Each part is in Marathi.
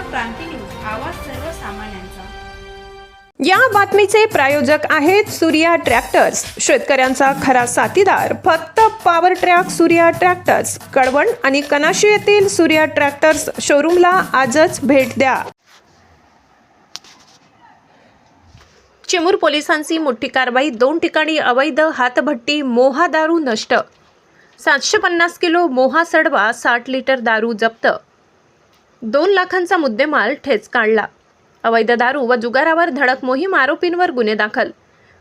क्रांती न्यूज आवाज सर्वसामान्यांचा. या बातमीचे प्रायोजक आहेत सूर्या ट्रॅक्टर्स. शेतकऱ्यांचा खरा साथीदार फक्त power track Surya tractors. Kalwan आणि कनाशी येथील सूर्या ट्रॅक्टर्स शोरूमला आजच भेट द्या. चिमूर पोलिसांची मोठी कारवाई दोन ठिकाणी अवैध हातभट्टी मोहा दारू नष्ट. सातशे पन्नास किलो मोहा सडवा साठ लिटर दारू जप्त. दोन लाखांचा मुद्देमाल ठेच काढला. अवैध दारू व जुगारावर धडक मोहीम आरोपींवर गुन्हे दाखल.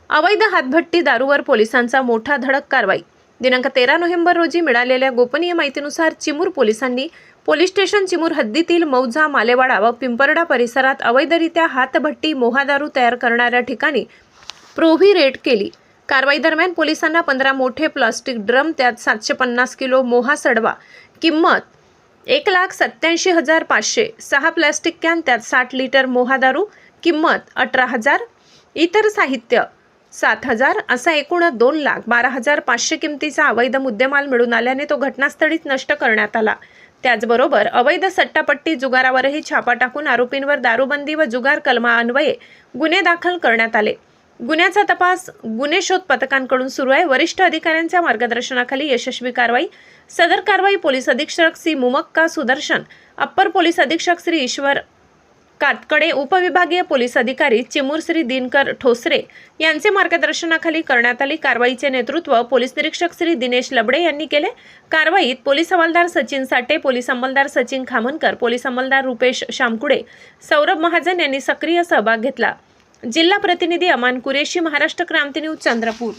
अवैध हातभट्टी दारूवर पोलिसांचा मोठा धडक कारवाई. दिनांक तेरा नोव्हेंबर रोजी मिळालेल्या गोपनीय माहितीनुसार चिमूर पोलिसांनी पोलीस स्टेशन चिमूर हद्दीतील मौजा मालेवाडा व पिंपरडा परिसरात अवैधरित्या हातभट्टी मोहादारू तयार करणाऱ्या ठिकाणी प्रोव्ही रेड केली. कारवाई दरम्यान पोलिसांना पंधरा मोठे प्लास्टिक ड्रम त्यात सातशे पन्नास किलो मोहा सडवा किंमत एक लाख सत्याऐंशी हजार पाचशे सहा प्लॅस्टिक कॅन त्यात साठ लिटर मोहादारू किंमत अठरा हजार. इतर साहित्य सात हजार. असा एकूण दोन लाख बारा हजार पाचशे किमतीचा अवैध मुद्देमाल मिळून आल्याने तो घटनास्थळीच नष्ट करण्यात आला. त्याचबरोबर अवैध सट्टापट्टी जुगारावरही छापा टाकून आरोपींवर दारूबंदी व जुगार कलमा अन्वये गुन्हे दाखल करण्यात आले. गुन्ह्याचा तपास गुन्हे शोध पथकांकडून सुरू आहे. वरिष्ठ अधिकाऱ्यांच्या मार्गदर्शनाखाली यशस्वी कारवाई सदर कारवाई पोलीस अधीक्षक श्री मुमक्का सुदर्शन अप्पर पोलीस अधीक्षक श्री ईश्वर कातकडे उपविभागीय पोलीस अधिकारी चिमूर श्री दिनकर ठोसरे यांचे मार्गदर्शनाखाली करण्यात आली. कारवाईचे नेतृत्व पोलीस निरीक्षक श्री दिनेश लबडे यांनी केले. कारवाईत पोलीस अंमलदार सचिन साठे पोलीस अंमलदार सचिन खामनकर पोलीस अंमलदार रुपेश शामकुडे सौरभ महाजन यांनी सक्रिय सहभाग घेतला. जिल्हा प्रतिनिधी अमान कुरेशी महाराष्ट्र क्रांती न्यूज चंद्रपूर.